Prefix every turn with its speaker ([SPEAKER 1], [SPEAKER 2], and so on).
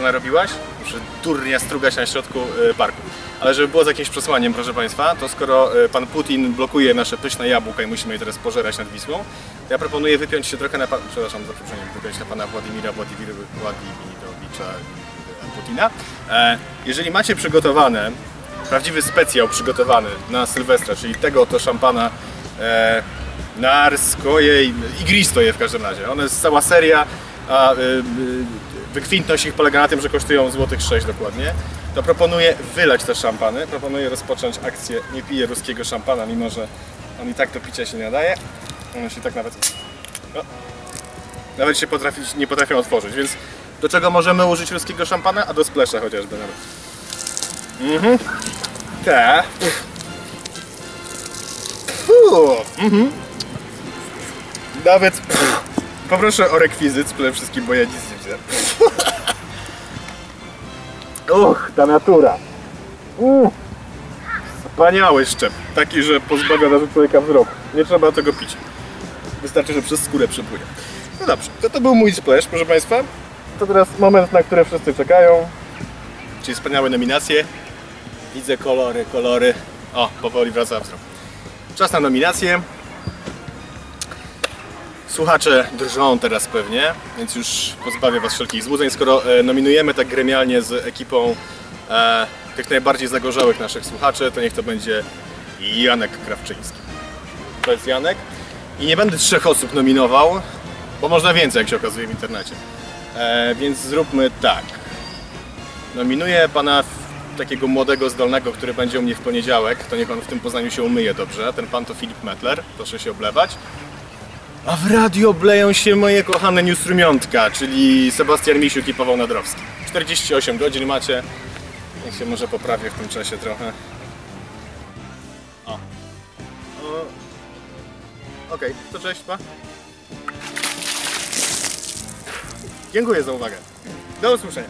[SPEAKER 1] narobiłaś, muszę durnia strugać na środku e, parku. Ale żeby było z jakimś przesłaniem, proszę Państwa, to skoro e, Pan Putin blokuje nasze pyszne jabłka i musimy je teraz pożerać nad Wisłą, to ja proponuję wypiąć się trochę na Pana, przepraszam za wypiąć na Pana Władimira Władimir, Władimirowicza Putina. E, Jeżeli macie przygotowane, prawdziwy specjał przygotowany na Sylwestra, czyli tego oto szampana e, Narskoje i Igristoje w każdym razie. One jest cała seria, a y, y, wykwintność ich polega na tym, że kosztują złotych 6 dokładnie. To proponuję wylać te szampany. Proponuję rozpocząć akcję Nie piję ruskiego szampana, mimo że on i tak do picia się nie nadaje. On się tak nawet... O, nawet się potrafi, nie potrafią otworzyć, więc do czego możemy użyć ruskiego szampana? A do splesza chociażby nawet. Mhm. Te. Mhm. Nawet pff, poproszę o rekwizyt przede wszystkim, bo ja nic nie widzę. Uch, ta natura. Mm. Wspaniały szczep. Taki, że pozbawia nawet człowieka wzroku. Nie trzeba tego pić. Wystarczy, że przez skórę przepłynie. No dobrze, to to był mój splash, proszę Państwa. To teraz moment, na który wszyscy czekają. Czyli wspaniałe nominacje. Widzę kolory, kolory. O, powoli wraca wzrok. Czas na nominacje. Słuchacze drżą teraz pewnie, więc już pozbawię Was wszelkich złudzeń. Skoro e, nominujemy tak gremialnie z ekipą e, tych najbardziej zagorzałych naszych słuchaczy, to niech to będzie Janek Krawczyński. To jest Janek. I nie będę trzech osób nominował, bo można więcej, jak się okazuje w internecie. E, więc zróbmy tak. Nominuję pana takiego młodego, zdolnego, który będzie u mnie w poniedziałek. To niech pan w tym Poznaniu się umyje dobrze. Ten pan to Filip Metler. Proszę się oblewać. A w radio obleją się moje kochane newsrumiątka, czyli Sebastian Misiuk i Paweł Nadrowski. 48 godzin macie. Niech się może poprawię w tym czasie trochę. O. o. Okej, to cześć, pa. Dziękuję za uwagę. Do usłyszenia.